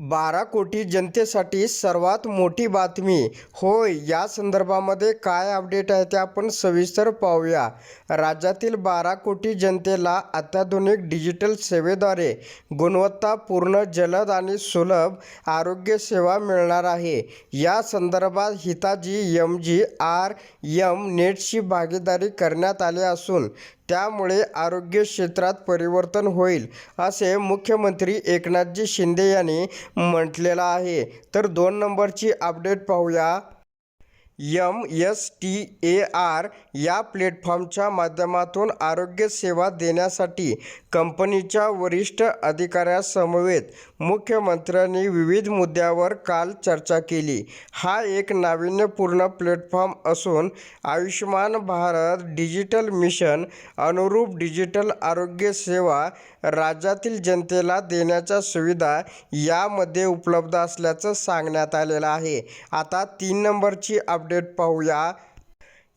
बारा कोटी जनतेसाठी सर्वात मोठी बातमी. होय या संदर्भामध्ये काय अपडेट आहे ते आपण सविस्तर पाहूया. राज्यातील बारा कोटी जनतेला अत्याधुनिक डिजिटल सेवेद्वारे गुणवत्तापूर्ण जलद आणि सुलभ आरोग्य सेवा मिळणार आहे. या संदर्भात Hitachi M G R M नेटशी भागीदारी करण्यात आली असून त्यामुळे आरोग्य क्षेत्रात परिवर्तन होईल असे मुख्यमंत्री एकनाथजी शिंदे यांनी म्हटलेलं आहे. तर दोन नंबरची अपडेट पाहूया. M S T A R या प्लॅटफॉर्मच्या माध्यमातून आरोग्यसेवा देण्यासाठी कंपनीच्या वरिष्ठ अधिकाऱ्यासमवेत मुख्यमंत्र्यांनी विविध मुद्द्यावर काल चर्चा केली. हा एक नाविन्यपूर्ण प्लॅटफॉर्म असून आयुष्यमान भारत डिजिटल मिशन अनुरूप डिजिटल आरोग्य सेवा राज्यातील जनतेला देण्याच्या सुविधा यामध्ये उपलब्ध असल्याचं सांगण्यात आलेलं आहे. आता तीन नंबरची अपडेट पाहूया.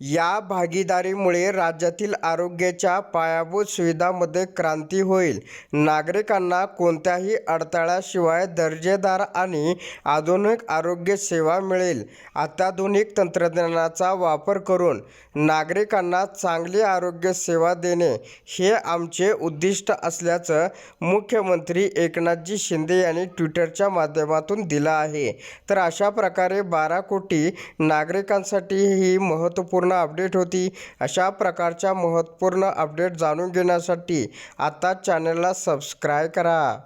या भागीदारीमुळे राज्यातील आरोग्याच्या पायाभूत सुविधांमध्ये क्रांती होईल. नागरिकांना कोणत्याही अडथळ्याशिवाय दर्जेदार आणि आधुनिक आरोग्य सेवा मिळेल. अत्याधुनिक तंत्रज्ञानाचा वापर करून नागरिकांना चांगली आरोग्य सेवा देणे हे आमचे उद्दिष्ट असल्याचं मुख्यमंत्री एकनाथजी शिंदे यांनी ट्विटरच्या माध्यमातून दिलं आहे. तर अशा प्रकारे बारा कोटी नागरिकांसाठी ही महत्त्वपूर्ण अपडेट होती. अशा प्रकारच्या महत्त्वपूर्ण अपडेट जाणून घेण्यासाठी आता चॅनलला सबस्क्राईब करा.